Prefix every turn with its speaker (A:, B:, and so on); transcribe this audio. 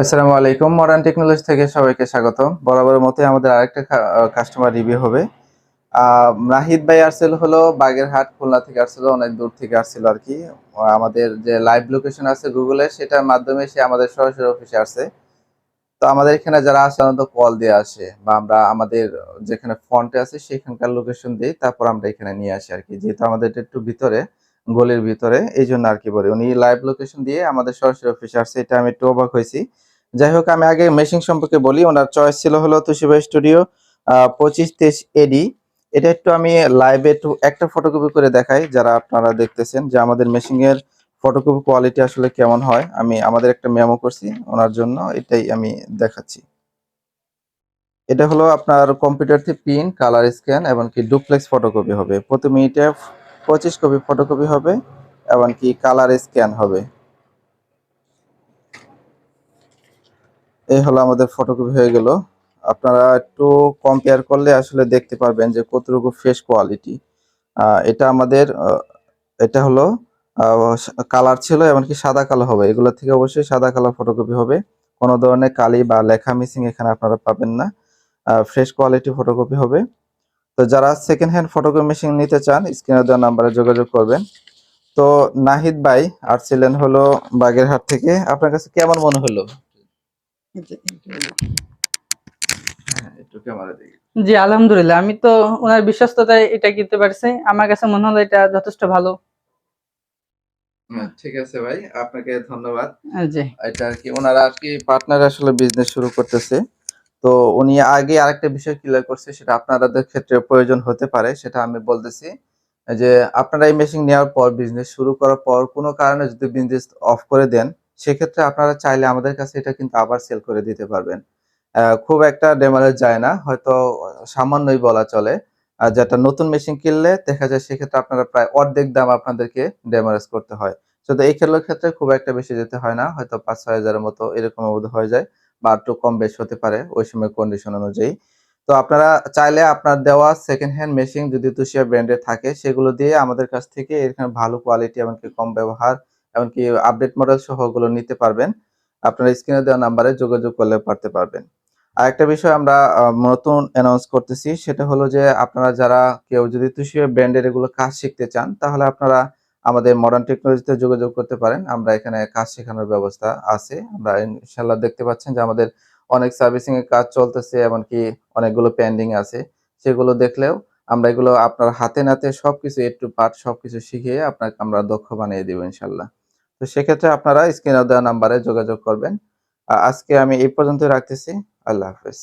A: আসসালামু আলাইকুম। Modern technology থেকে সবাইকে স্বাগত। বরাবরের মতোই আমাদের আরেকটা কাস্টমার রিভিউ হবে। নাহিদ ভাই আসছিল হলো বাগেরহাট, খুলনা থেকে আসছিল, অনেক দূর থেকে আসছিল আর কি। আমাদের যে লাইভ লোকেশন আছে গুগলে সেটার মাধ্যমে সে আমাদের সরাসরি অফিসে আসছে তো আমাদের এখানে যারা আসে সাধারণত কল দিয়ে আসে বা আমরা আমাদের যেখানে ফন্টে আছে, সেখানকার লোকেশন দিই তারপর আমরা এখানে নিয়ে আসি আর কি। যেহেতু আমাদের একটু ভিতরে গলির ভিতরে, এই জন্য আর কি বলি। উনি লাইভ লোকেশন দিয়ে আমাদের সরাসরি অফিসে আসছে, এটা আমি একটু অবাক হয়েছি। যাই হোক, আমি আগে মেশিং সম্পর্কে বলি। ওনার চয়েস ছিল হলো তুষিবা স্টুডিও পঁচিশ তেইশ এডি এটা একটু আমি লাইভে একটু একটা ফটোকপি করে দেখাই, যারা আপনারা দেখতেছেন যে আমাদের মেশিং এর ফটোকপি কোয়ালিটি আসলে কেমন হয়। আমি আমাদের একটা মেমো করছি ওনার জন্য, এটাই আমি দেখাচ্ছি। এটা হলো আপনার কম্পিউটার থেকে পিন কালার স্ক্যান এবং কি ডুপ্লেক্স ফটোকপি হবে। প্রতি মিনিটে পঁচিশ কপি ফটোকপি হবে এবং কি কালার স্ক্যান হবে। এই হলো আমাদের ফটোকপি হয়ে গেল। আপনারা একটু কম্পেয়ার করলে আসলে দেখতে পারবেন যে কতটুকু ফ্রেশ কোয়ালিটি এটা আমাদের এটা হলো কালার ছিল, এমনকি সাদা কালো হবে। এগুলো থেকে অবশ্যই সাদা কালার ফটোকপি হবে। কোনো ধরনের কালি বা লেখা মিসিং এখানে আপনারা পাবেন না। ফ্রেশ কোয়ালিটি ফটোকপি হবে। তো যারা সেকেন্ড হ্যান্ড ফটোকপি মেশিন নিতে চান স্ক্রিনে দেওয়া নাম্বারে যোগাযোগ করবেন। তো নাহিদ ভাই আসছিলেন হলো বাগেরহাট থেকে। আপনার কাছে কেমন মনে হলো? হ্যাঁ, একটু ক্যামেরা দিকে
B: জি আলহামদুলিল্লাহ। আমি তো ওনার বিশ্বস্ততায় এটা কিনতে পারছি। আমার কাছে মনে হলো এটা যথেষ্ট ভালো।
A: হ্যাঁ, ঠিক আছে ভাই। আপনাকে ধন্যবাদ।
B: জি।
A: এটা আর কি ওনারা আর কি পার্টনার আসলে বিজনেস শুরু করতেছে। তো উনি আগে আরেকটা বিষয় ক্লিয়ার করছে, সেটা আপনাদের ক্ষেত্রে প্রয়োজন হতে পারে, সেটা আমি বলতেছি যে আপনারা এই মেশিন নেওয়ার পর বিজনেস শুরু করার পর কোনো কারণে যদি বিজনেস অফ করে দেন, সেক্ষেত্রে আপনারা চাইলে আমাদের কাছে এটা কিন্তু আবার সেল করে দিতে পারবেন। খুব একটা ডেমারেজ যায় না, হয়তো সামান্যই বলা চলে। আর যেটা নতুন মেশিন কিনলে, দেখা যায় সেক্ষেত্রে আপনারা প্রায় অর্ধেক দাম আপনাদেরকে ডেমারেজ করতে হয়। শুধু এই খেলার ক্ষেত্রে খুব একটা বেশি যেতে হয় না, হয়তো পাঁচ ছয় হাজারের মতো এরকম হয়ে যায়। বা একটু কম বেশ হতে পারে ওই সময় কন্ডিশন অনুযায়ী। তো আপনারা চাইলে আপনার দেওয়া সেকেন্ড হ্যান্ড মেশিন যদি তুষিয়া ব্র্যান্ডের থাকে, সেগুলো দিয়ে আমাদের কাছ থেকে এখানে ভালো কোয়ালিটি এমনকি কম ব্যবহার, এমনকি আপডেট মডেল সহ ওগুলো নিতে পারবেন। আপনারা স্ক্রিনে দেওয়া নাম্বারে যোগাযোগ করলে পারতে পারবেন। আরেকটা বিষয় আমরা নতুন অ্যানাউন্স করতেছি, সেটা হলো যে আপনারা যারা কেউ যদি তুষিয়া ব্র্যান্ডের এগুলো কাজ শিখতে চান, তাহলে আপনারা আমাদের মডার্ন টেকনোলজিতে যোগাযোগ করতে পারেন। আমরা এখানে কাজ শেখানোর ব্যবস্থা আছে। আমরা ইনশাল্লাহ দেখতে পাচ্ছেন যে আমাদের অনেক সার্ভিসিং এর কাজ চলতেছে, এমনকি অনেকগুলো পেন্ডিং আছে। সেগুলো দেখলেও আমরা এগুলো আপনার হাতে নাতে সবকিছু এ টু পার্ট সবকিছু শিখিয়ে আপনাকে আমরা দক্ষ বানিয়ে দেবো ইনশাল্লাহ তো সেক্ষেত্রে আপনারা স্ক্রিনে দেওয়া নাম্বারে যোগাযোগ করবেন। আজকে আমি এই পর্যন্ত রাখতেছি। আল্লাহ হাফেজ।